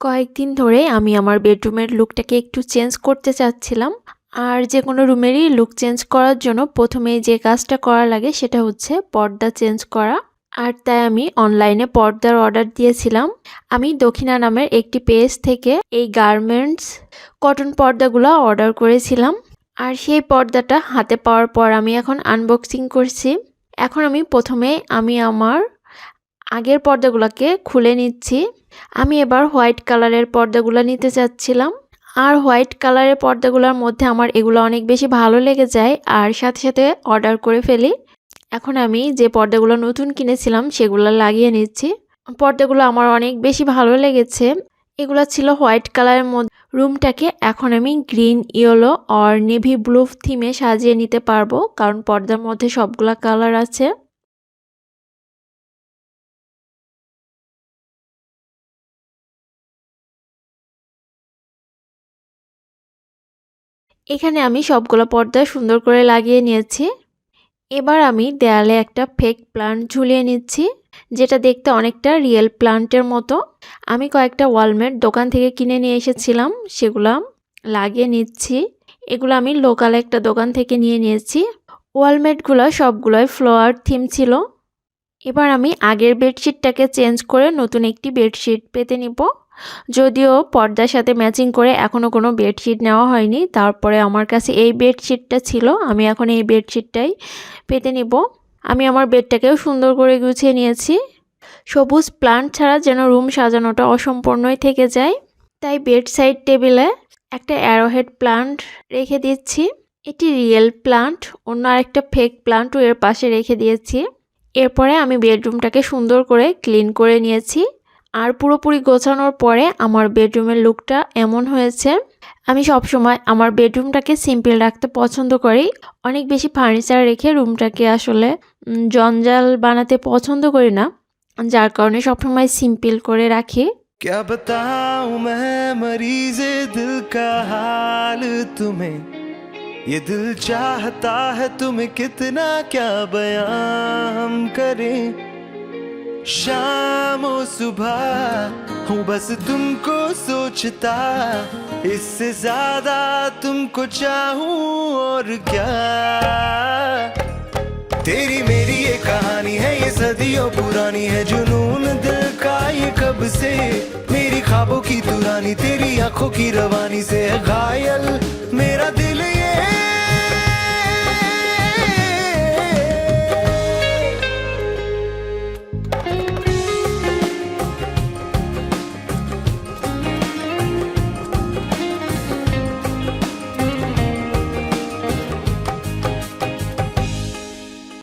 কয়েকদিন ধরে আমি আমার বেডরুমের লুকটাকে একটু চেঞ্জ করতে চাচ্ছিলাম। আর যে কোনো রুমেরই লুক চেঞ্জ করার জন্য প্রথমে যে কাজটা করা লাগে সেটা হচ্ছে পর্দা চেঞ্জ করা। আর তাই আমি অনলাইনে পর্দার অর্ডার দিয়েছিলাম। আমি দক্ষিণা নামের একটি পেজ থেকে এই গার্মেন্টস, কটন পর্দাগুলো অর্ডার করেছিলাম। আর সেই পর্দাটা হাতে পাওয়ার পর আমি এখন আনবক্সিং করছি। এখন আমি প্রথমে আমি আমার আগের পর্দাগুলোকে খুলে নিচ্ছি। আমি এবার হোয়াইট কালারের পর্দাগুলো নিতে চাচ্ছিলাম। আর হোয়াইট কালারের পর্দাগুলোর মধ্যে আমার এগুলো অনেক বেশি ভালো লেগে যায়, আর সাথে সাথে অর্ডার করে ফেলি। এখন আমি যে পর্দাগুলো নতুন কিনেছিলাম সেগুলো লাগিয়ে নিচ্ছি। পর্দাগুলো আমার অনেক বেশি ভালো লেগেছে। এগুলো ছিল হোয়াইট কালারের মধ্যে। রুমটাকে এখন আমি গ্রিন, ইয়েলো আর নেভি ব্লু থিমে সাজিয়ে নিতে পারব, কারণ পর্দার মধ্যে সবগুলা কালার আছে। এখানে আমি সবগুলো পর্দা সুন্দর করে লাগিয়ে নিয়েছি। এবার আমি দেয়ালে একটা ফেক প্লান্ট ঝুলিয়ে নিচ্ছি, যেটা দেখতে অনেকটা রিয়েল প্লান্টের মতো। আমি কয়েকটা ওয়ালমেট দোকান থেকে কিনে নিয়ে এসেছিলাম, সেগুলো লাগিয়ে নিচ্ছি। এগুলো আমি লোকাল একটা দোকান থেকে নিয়ে নিয়েছি। ওয়ালমেটগুলো সবগুলোই ফ্লোয়ার থিম ছিল। এবার আমি আগের বেডশিটটাকে চেঞ্জ করে নতুন একটি বেডশিট পেতে নিব। যদিও পর্দার সাথে ম্যাচিং করে এখনও কোনো বেডশিট নেওয়া হয়নি, তারপরে আমার কাছে এই বেডশিটটা ছিল, আমি এখন এই বেডশিটটাই পেতে নিব। আমি আমার বেডটাকেও সুন্দর করে গুছিয়ে নিয়েছি। সবুজ প্লান্ট ছাড়া যেন রুম সাজানোটা অসম্পূর্ণই থেকে যায়। তাই বেড সাইড টেবিলে একটা অ্যারোহেড প্লান্ট রেখে দিচ্ছি। এটি রিয়েল প্লান্ট, অন্য আরেকটা ফেক প্লান্টও এর পাশে রেখে দিয়েছি। এরপরে আমি বেডরুমটাকে সুন্দর করে ক্লিন করে নিয়েছি। আর পুরোপুরি গোছানোর পরে আমার বেডরুমের লুকটা এমন হয়েছে আমি সবসময় আমার বেডরুমটাকে সিম্পল রাখতে পছন্দ করি অনেক বেশি ফার্নিচার রেখে রুমটাকে আসলে উম, জঞ্জাল বানাতে পছন্দ করি না যার কারণে সবসময় সিম্পল করে রাখি क्या बताऊं मैं मरीजे दिल का हाल तुम्हें ये दिल चाहता है तुम्हें कितना क्या बयां हम करें शाम और सुबह, हूँ बस तुमको सोचता। इससे ज़्यादा तुमको चाहूँ और क्या? तेरी मेरी ये कहानी है, ये सदियों पुरानी है। जुनून दिल का ये कब से? मेरी ख्वाबों की दुरानी तेरी आँखों की रवानी से घायल